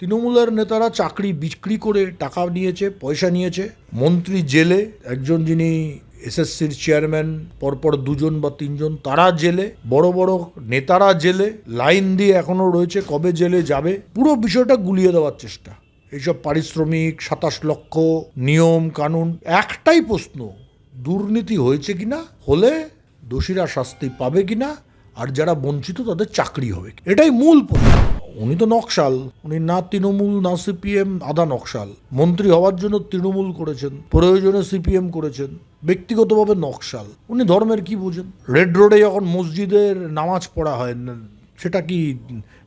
তৃণমূলের নেতারা চাকরি বিক্রি করে টাকা নিয়েছে, পয়সা নিয়েছে। মন্ত্রী জেলে, একজন যিনি এসএসসির চেয়ারম্যান, পরপর দুজন বা তিনজন, তারা জেলে, বড় বড় নেতারা জেলে, লাইন দিয়ে এখনও রয়েছে কবে জেলে যাবে, পুরো বিষয়টা গুলিয়ে দেওয়ার চেষ্টা। এইসব পারিশ্রমিক, সাতাশ লক্ষ, নিয়ম, কানুন, একটাই প্রশ্ন, দুর্নীতি হয়েছে কিনা, হলে দোষীরা শাস্তি পাবে কিনা, আর যারা বঞ্চিত তাদের চাকরি হবে এটাই মূল প্রশ্ন। উনি তো নকশাল। উনি না তৃণমূল, না সিপিএম আদা নকশাল। মন্ত্রী হওয়ার জন্য তৃণমূল করেছেন, প্রয়োজনে সিপিএম করেছেন, ব্যক্তিগতভাবে নকশাল। উনি ধর্মের কি বোঝেন? রেড রোডে যখন মসজিদের নামাজ পড়া হয়, সেটা কি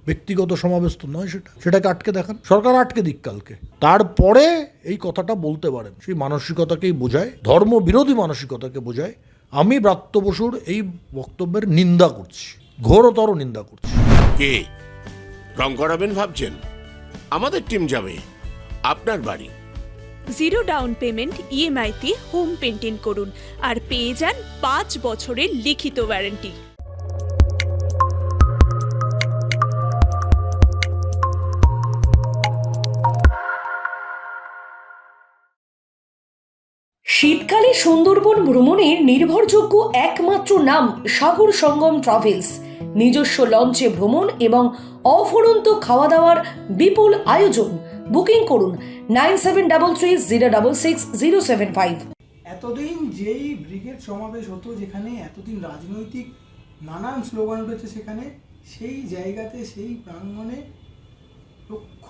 ব্যক্তিগত সমাবেশ তো নয় সেটা? সেটাকে আটকে দেখান। সরকার আটকে দিক কালকে। তারপরে এই কথাটা বলতে পারেন। সেই মানসিকতাকেই বোঝায় ধর্ম বিরোধী মানসিকতাকে বোঝায়। আমি ব্রাত্য বসুর এই বক্তব্যের নিন্দা করছি, ঘোরতর নিন্দা করছি। রং করাবেন ভাবছেন? আমাদের টিম যাবে আপনার বাড়ি। জিরো ডাউন পেমেন্ট ইএমআইতে হোম পেন্টিং করুন আর পেয়ে যান পাঁচ বছরের লিখিত ওয়ারেন্টি শীতকালে সুন্দরবন ভ্রমণের নির্ভরযোগ্য একমাত্র নাম সাগর সঙ্গম ট্রাভেলস নিজস্ব লঞ্চে ভ্রমণ এবং অফুরন্ত খাওয়া দাওয়ার বিপুল আয়োজন। বুকিং করুন nine seven double three zero double six zero seven five. এতদিন যেই ব্রিগেড সমাবেশ হতো যেখানে এতদিন রাজনৈতিক নানান স্লোগান উঠেছে সেখানে সেই জায়গাতে সেই প্রাঙ্গণে লক্ষ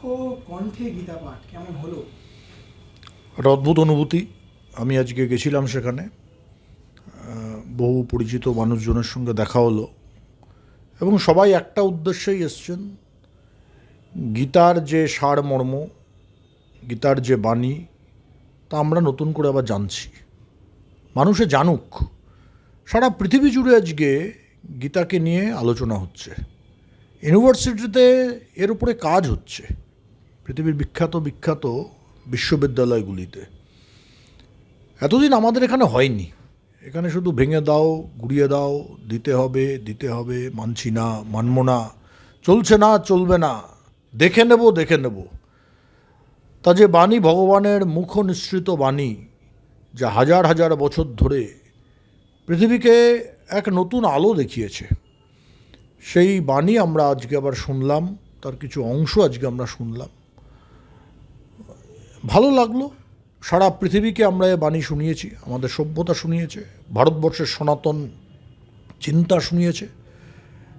কণ্ঠে গীতা পাঠ কেমন হলো? একটা অদ্ভুত অনুভূতি। আমি আজকে গেছিলাম সেখানে। বহু পরিচিত মানুষজনের সঙ্গে দেখা হলো। এবং সবাই একটা উদ্দেশ্যেই এসছেন, গীতার যে সারমর্ম গীতার যে বাণী, তা আমরা নতুন করে আবার জানছি। মানুষে জানুক, সারা পৃথিবী জুড়ে আজকে গীতাকে নিয়ে আলোচনা হচ্ছে। ইউনিভার্সিটিতে এর উপরে কাজ হচ্ছে, পৃথিবীর বিখ্যাত বিখ্যাত বিশ্ববিদ্যালয়গুলিতে। এতদিন আমাদের এখানে হয়নি। এখানে শুধু ভেঙে দাও, গুড়িয়ে দাও, দিতে হবে দিতে হবে, মানছি না, মানব না, চলছে না, চলবে না, দেখে নেব দেখে নেব। তা যে বাণী ভগবানের মুখ নিঃসৃত বাণী, যা হাজার হাজার বছর ধরে পৃথিবীকে এক নতুন আলো দেখিয়েছে, সেই বাণী আমরা আজকে আবার শুনলাম, তার কিছু অংশ আজকে আমরা শুনলাম। ভালো লাগল? সারা পৃথিবীকে আমরা এ বাণী শুনিয়েছি, আমাদের সভ্যতা শুনিয়েছে, ভারতবর্ষের সনাতন চিন্তা শুনিয়েছে।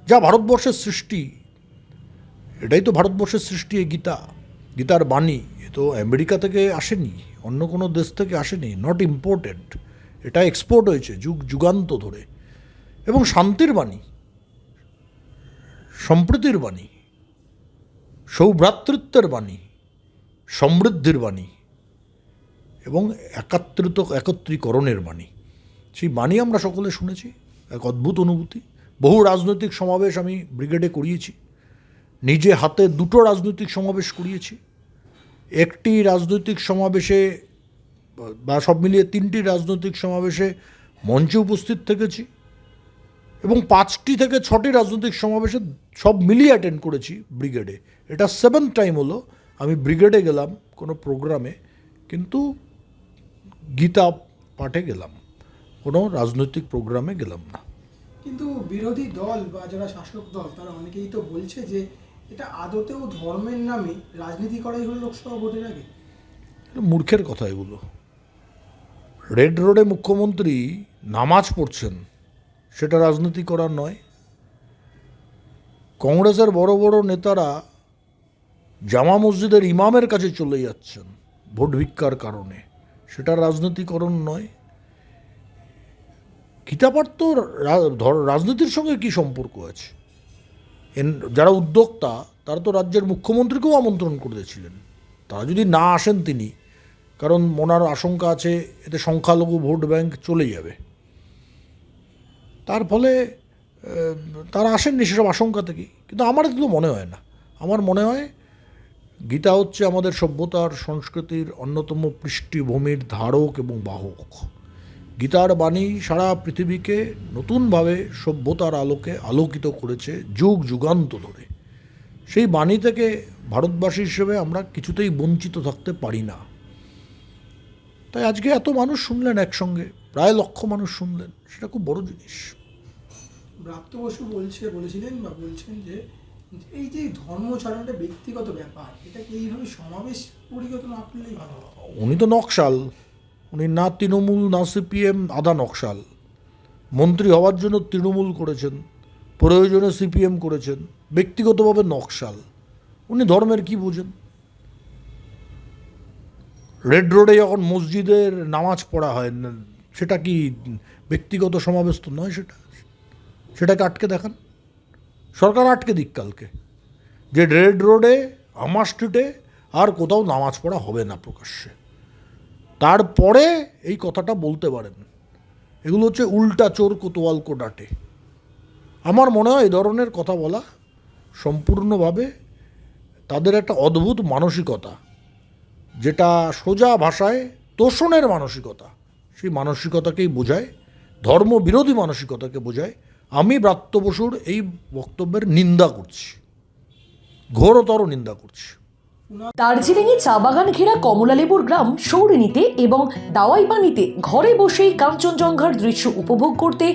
যা ভারতবর্ষের সৃষ্টি, এটাই তো ভারতবর্ষের সৃষ্টি এই গীতা। গীতার বাণী, এ তো আমেরিকা থেকে আসেনি, অন্য কোনো দেশ থেকে আসেনি নট ইম্পোর্টেড এটা এক্সপোর্ট হয়েছে যুগ, যুগান্ত ধরে। এবং শান্তির বাণী, সম্প্রীতির বাণী, সৌভ্রাতৃত্বের বাণী, সমৃদ্ধির বাণী এবং একাত্রিত, একত্রীকরণের বাণী। সেই বাণী আমরা সকলে শুনেছি, এক অদ্ভুত অনুভূতি। বহু রাজনৈতিক সমাবেশ আমি ব্রিগেডে করিয়েছি। নিজে হাতে দুটো রাজনৈতিক সমাবেশ করিয়েছি। একটি রাজনৈতিক সমাবেশে, বা সব মিলিয়ে তিনটি রাজনৈতিক সমাবেশে মঞ্চে উপস্থিত থেকেছি এবং পাঁচটি থেকে ছটি রাজনৈতিক সমাবেশে সব মিলিয়ে অ্যাটেন্ড করেছি ব্রিগেডে। এটা সেভেন্থ টাইম হলো, আমি ব্রিগেডে গেলাম কোনো প্রোগ্রামে কিন্তু গীতা পাঠে গেলাম। কোনো রাজনৈতিক প্রোগ্রামে গেলাম না। কিন্তু বিরোধী দল বা যারা শাসক দল তারা অনেকেই তো বলছে যে এটা আদতেও ধর্মের নামে রাজনীতি করাই হলো লোকসভা ভোটের আগে। মূর্খের কথা এগুলো। রেড রোডে মুখ্যমন্ত্রী নামাজ পড়ছেন সেটা রাজনীতি করার নয়। কংগ্রেসের বড় বড় নেতারা জামা মসজিদের ইমামের কাছে চলে যাচ্ছেন ভোট ভিক্ষার কারণে। সেটা রাজনীতিকরণ নয়। ধর- রাজনীতির সঙ্গে কি সম্পর্ক আছে? যারা উদ্যোক্তা, তারা তো রাজ্যের মুখ্যমন্ত্রীকেও আমন্ত্রণ করেছিলেন। তারা যদি না আসেন তিনি, কারণ মনার আশঙ্কা আছে, এতে সংখ্যালঘু ভোট ব্যাংক চলে যাবে। তার ফলে তারা আসেননি সেসব আশঙ্কা থেকেই কিন্তু আমার তো মনে হয় না। আমার মনে হয় গীতা হচ্ছে আমাদের সভ্যতার, সংস্কৃতির অন্যতম পৃষ্ঠভূমির ধারক এবং বাহক। গীতার বাণী সারা পৃথিবীকে নতুনভাবে সভ্যতার আলোকে আলোকিত করেছে যুগ যুগান্ত ধরে। সেই বাণী থেকে ভারতবাসী হিসেবে আমরা কিছুতেই বঞ্চিত থাকতে পারি না। তাই আজকে এত মানুষ শুনলেন একসঙ্গে, প্রায় লক্ষ মানুষ শুনলেন, সেটা খুব বড় জিনিস। ব্রাত্য বলছে, বলেছিলেন বা বলছেন যে এই যে ব্যক্তিগত ব্যাপার এইভাবে সমাবেশ পরিগত না করলেই উনি তো নকশাল। উনি না তৃণমূল, না সিপিএম আদা নকশাল। মন্ত্রী হওয়ার জন্য তৃণমূল করেছেন, প্রয়োজনে সিপিএম করেছেন, ব্যক্তিগতভাবে নকশাল। উনি ধর্মের কি বোঝেন? রেড রোডে যখন মসজিদের নামাজ পড়া হয়, সেটা কি ব্যক্তিগত সমাবেশ তো নয় সেটা? সেটাকে আটকে দেখান। সরকার আটকে দিক কালকে। যে রেড রোডে, আমার স্ট্রিটে আর কোথাও নামাজ পড়া হবে না প্রকাশ্যে। তারপরে এই কথাটা বলতে পারেন। এগুলো হচ্ছে উল্টা চোর কোতোয়াল কোডাটে আমার মনে হয় এই ধরনের কথা বলা সম্পূর্ণভাবে তাদের একটা অদ্ভুত মানসিকতা, যেটা সোজা ভাষায় তোষণের মানসিকতা। সেই মানসিকতাকেই বোঝায়, ধর্মবিরোধী মানসিকতাকে বোঝায় আমি ব্রাত্য বসুর এই বক্তব্যের নিন্দা করছি। ঘোরতর নিন্দা করছি। দার্জিলিংয়ে চা বাগান ঘেরা কমলালেবুর গ্রাম সৌরিনীতে এবং দাওয়াই পানিতে ঘরে বসেই কাঞ্চনজঙ্ঘার দৃশ্য উপভোগ করতে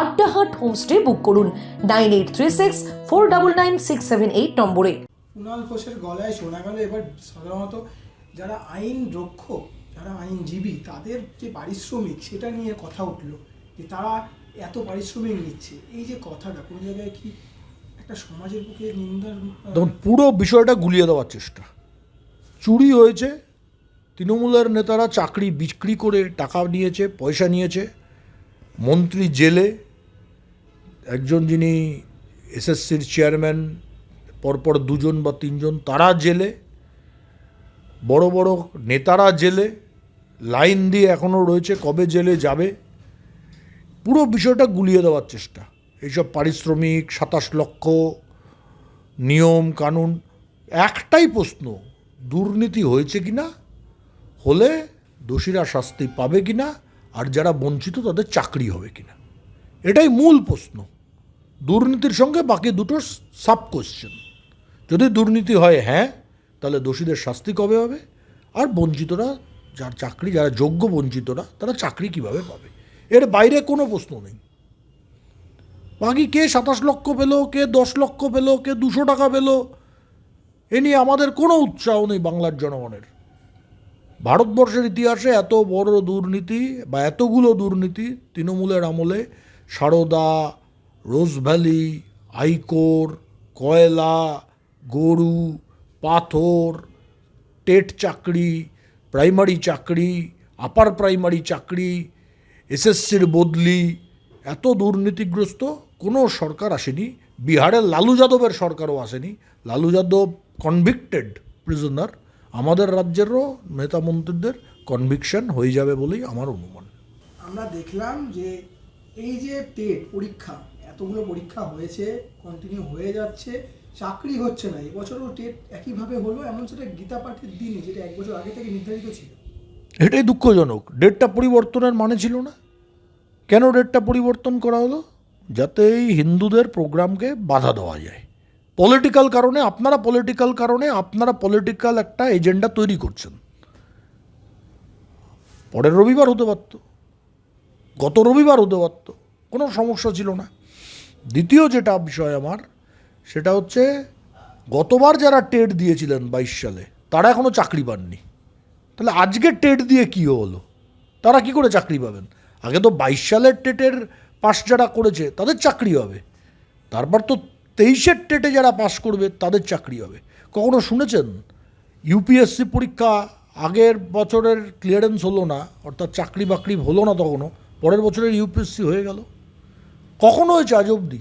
আড্ডাহাট হোমস্টে বুক করুন nine eight three six four double nine six seven eight নম্বরে। কুণাল ঘোষের গলায় শোনা গেল এবার সাধারণত যারা আইন রক্ষক যারা আইনজীবী তাদের যে পারিশ্রমিক সেটা নিয়ে কথা উঠল যে তারা এত পারিশ্রমিক নিচ্ছে এই যে কথাটা, কোনো জায়গায় কি একটা সমাজের পক্ষে নিন্দার তখন পুরো বিষয়টা গুলিয়ে দেওয়ার চেষ্টা। চুরি হয়েছে, তৃণমূলের নেতারা চাকরি বিক্রি করে টাকা নিয়েছে, পয়সা নিয়েছে। মন্ত্রী জেলে, একজন যিনি এসএসসির চেয়ারম্যান, পরপর দুজন বা তিনজন, তারা জেলে। বড় বড় নেতারা জেলে, লাইন দিয়ে এখনও রয়েছে কবে জেলে যাবে। পুরো বিষয়টা গুলিয়ে দেওয়ার চেষ্টা। এইসব পারিশ্রমিক, সাতাশ লক্ষ, নিয়ম, কানুন, একটাই প্রশ্ন, দুর্নীতি হয়েছে কিনা? হলে দোষীরা শাস্তি পাবে কিনা? আর যারা বঞ্চিত, তাদের চাকরি হবে কিনা? এটাই মূল প্রশ্ন। দুর্নীতির সঙ্গে বাকি দুটো সাব কোয়েশ্চেন যদি দুর্নীতি হয় হ্যাঁ তাহলে দোষীদের শাস্তি কবে হবে? আর বঞ্চিতরা, যার চাকরি, যারা যোগ্য বঞ্চিতরা, তারা চাকরি কীভাবে পাবে? এর বাইরে কোনো প্রশ্ন নেই। বাকি কে সাতাশ লক্ষ পেল, কে দশ লক্ষ পেল, কে দুশো টাকা পেল, এ নিয়ে আমাদের কোনো উৎসাহ নেই বাংলার জনগণের। ভারতবর্ষের ইতিহাসে এত বড় দুর্নীতি বা এতগুলো দুর্নীতি তৃণমূলের আমলে সারদা, রোজভ্যালি, আইকোর, কয়লা, গরু, পাথর, টেট চাকরি, প্রাইমারি চাকরি, আপার প্রাইমারি চাকরি এসএসসির বদলি এত দুর্নীতিগ্রস্ত? কোনো সরকার আসেনি। বিহারের লালু যাদবের সরকারও আসেনি। লালু যাদব কনভিক্টেড প্রিজনার আমাদের রাজ্যেরও নেতা মন্ত্রীদের কনভিকশন হয়ে যাবে বলেই আমার অনুমান। আমরা দেখলাম যে এই যে টেট পরীক্ষা এতগুলো পরীক্ষা হয়েছে কন্টিনিউ হয়ে যাচ্ছে চাকরি হচ্ছে না। এবছরও টেট একইভাবে হলো এমন সেটা গীতা পাঠের দিনে যেটা এক বছর আগে থেকে নির্ধারিত ছিল। এটাই দুঃখজনক। ডেটটা পরিবর্তনের মানে ছিল না। কেন ডেটটা পরিবর্তন করা হলো? যাতে এই হিন্দুদের প্রোগ্রামকে বাধা দেওয়া যায়। পলিটিক্যাল কারণে, আপনারা পলিটিক্যাল কারণে, আপনারা পলিটিক্যাল একটা এজেন্ডা তৈরি করছেন। পরের রবিবার হতে পারত। গত রবিবার হতে পারত। কোনো সমস্যা ছিল না। দ্বিতীয় যেটা বিষয় আমার, সেটা হচ্ছে গতবার যারা টেট দিয়েছিলেন বাইশ সালে, তারা এখনও চাকরি পাননি। তাহলে আজকে টেট দিয়ে কী হলো? তারা কি করে চাকরি পাবেন? আগে তো বাইশ সালের টেটের পাস যারা করেছে, তাদের চাকরি হবে। তারপর তো তেইশের টেটে যারা পাস করবে, তাদের চাকরি হবে। কখনো শুনেছেন? ইউপিএসসি পরীক্ষা আগের বছরের ক্লিয়ারেন্স হলো না, অর্থাৎ চাকরি বাকরি হলো না তখনও, পরের বছরের ইউপিএসসি হয়ে গেল। কখনো হয়েছে আজ অবধি?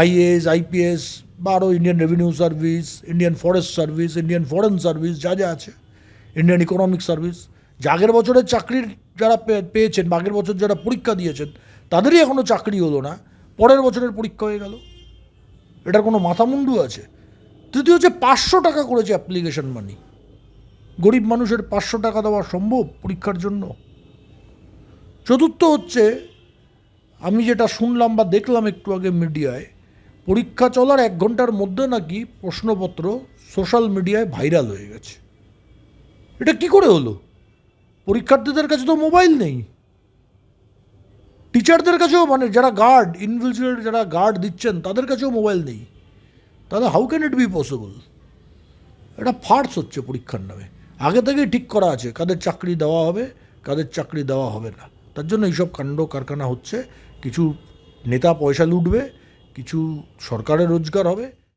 আইএএস, আইপিএস বা আরও Indian revenue service Indian forest service Indian foreign service যা যা আছে ইন্ডিয়ান ইকোনমিক সার্ভিস যে আগের বছরের চাকরির যারা পেয়েছেন আগের বছর যারা পরীক্ষা দিয়েছেন, তাদেরই এখনও চাকরি হলো না। পরের বছরের পরীক্ষা হয়ে গেল। এটার কোনো মাথামুন্ডু আছে? তৃতীয় হচ্ছে পাঁচশো টাকা করেছে অ্যাপ্লিকেশন মানি গরিব মানুষের পাঁচশো টাকা দেওয়া সম্ভব পরীক্ষার জন্য? চতুর্থ হচ্ছে, আমি যেটা শুনলাম বা দেখলাম একটু আগে মিডিয়ায়, পরীক্ষা চলার এক ঘণ্টার মধ্যে নাকি প্রশ্নপত্র সোশ্যাল মিডিয়ায় ভাইরাল হয়ে গেছে। এটা কি করে হলো? পরীক্ষার্থীদের কাছে তো মোবাইল নেই। টিচারদের কাছেও মানে যারা গার্ড ইনভিজুয়াল যারা গার্ড দিচ্ছেন, তাদের কাছেও মোবাইল নেই। তাহলে how can it be possible এটা ফার্স হচ্ছে পরীক্ষার নামে। আগে থেকেই ঠিক করা আছে, কাদের চাকরি দেওয়া হবে, কাদের চাকরি দেওয়া হবে না। তার জন্য এইসব কাণ্ড কারখানা হচ্ছে। কিছু নেতা পয়সা লুটবে, কিছু সরকারের রোজগার হবে